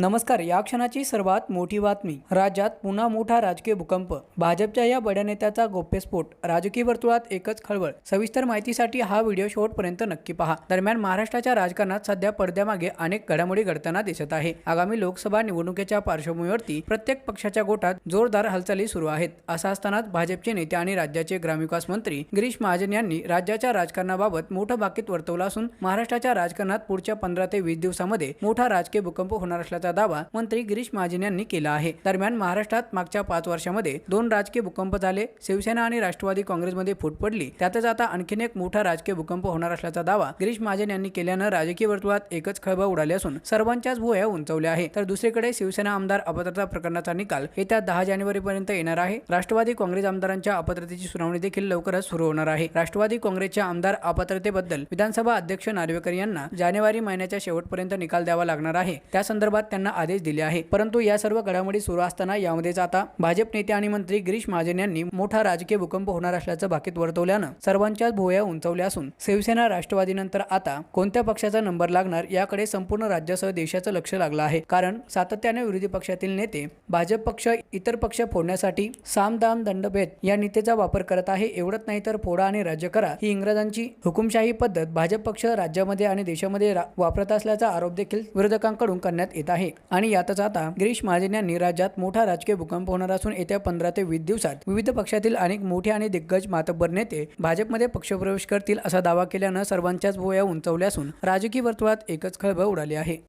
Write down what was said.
नमस्कार या क्षणाची सर्वात मोठी बातमी. राज्यात पुन्हा मोठा राजकीय भूकंप. भाजपच्या या बड्या नेत्याचा गोप्यस्फोट राजकीय वर्तुळात एकच खळबळ. सविस्तर माहितीसाठी हा व्हिडिओ शेवटपर्यंत नक्की पहा. दरम्यान महाराष्ट्राच्या राजकारणात सध्या पडद्यामागे अनेक घडामोडी घडताना दिसत आहे. आगामी लोकसभा निवडणुकीच्या पार्श्वभूमीवरती प्रत्येक पक्षाच्या गोटात जोरदार हालचाली सुरू आहेत. असं असतानाच भाजपचे नेते आणि राज्याचे ग्रामविकास मंत्री गिरीश महाजन यांनी राज्याच्या राजकारणाबाबत मोठं बाकीत वर्तवलं असून महाराष्ट्राच्या राजकारणात पुढच्या पंधरा ते वीस दिवसामध्ये मोठा राजकीय भूकंप होणार असल्याचा दावा मंत्री गिरीश महाजन यांनी केला आहे. दरम्यान महाराष्ट्रात मागच्या पाच वर्षामध्ये दोन राजकीय भूकंप झाले. शिवसेना आणि राष्ट्रवादी काँग्रेसमध्ये फूट पडली. त्यातच आता आणखीन एक मोठा राजकीय भूकंप होणार असल्याचा दावा गिरीश महाजन यांनी केल्यानं राजकीय वर्तुळात एकच खळबळ उडाली असून सर्वांच्याच भुया उंचवल्या आहे तर दुसरीकडे शिवसेना आमदार अपात्रता प्रकरणाचा निकाल येत्या दहा जानेवारी पर्यंत येणार आहे. राष्ट्रवादी काँग्रेस आमदारांच्या अपात्रतेची सुनावणी देखील लवकरच सुरू होणार आहे. राष्ट्रवादी काँग्रेसच्या आमदार अपात्रतेबद्दल विधानसभा अध्यक्ष नार्वेकर यांना जानेवारी महिन्याच्या शेवटपर्यंत निकाल द्यावा लागणार आहे. त्या संदर्भात त्यांना आदेश दिले आहे. परंतु या सर्व घडामोडी सुरू असताना यामध्येच आता भाजप नेते आणि मंत्री गिरीश महाजन यांनी मोठा राजकीय भूकंप होणार असल्याचं भाकीत वर्तवल्यानं सर्वांच्याच भोया उंचवल्या असून शिवसेना राष्ट्रवादीनंतर आता कोणत्या पक्षाचा नंबर लागणार याकडे संपूर्ण राज्यासह देशाचं लक्ष लागलं आहे. कारण सातत्याने विरोधी पक्षातील नेते भाजप पक्ष इतर पक्ष फोडण्यासाठी साम दाम दंडभेद या नीतीचा वापर करत आहे. एवढंच नाही तर फोडा आणि राज्य करा ही इंग्रजांची हुकुमशाही पद्धत भाजप पक्ष राज्यामध्ये आणि देशामध्ये रा- वापरत असल्याचा आरोप देखील विरोधकांकडून करण्यात येत आहे. आणि यातच आता गिरीश महाजन यांनी राज्यात मोठा राजकीय भूकंप होणार असून येत्या पंधरा ते वीस दिवसात विविध पक्षातील अनेक मोठे आणि दिग्गज मातब्बर नेते भाजपमध्ये पक्षप्रवेश करतील असा दावा केल्यानं सर्वांच्याच भोया उंचवल्या असून राजकीय वर्तुळात एकच खळबळ उडाली आहे.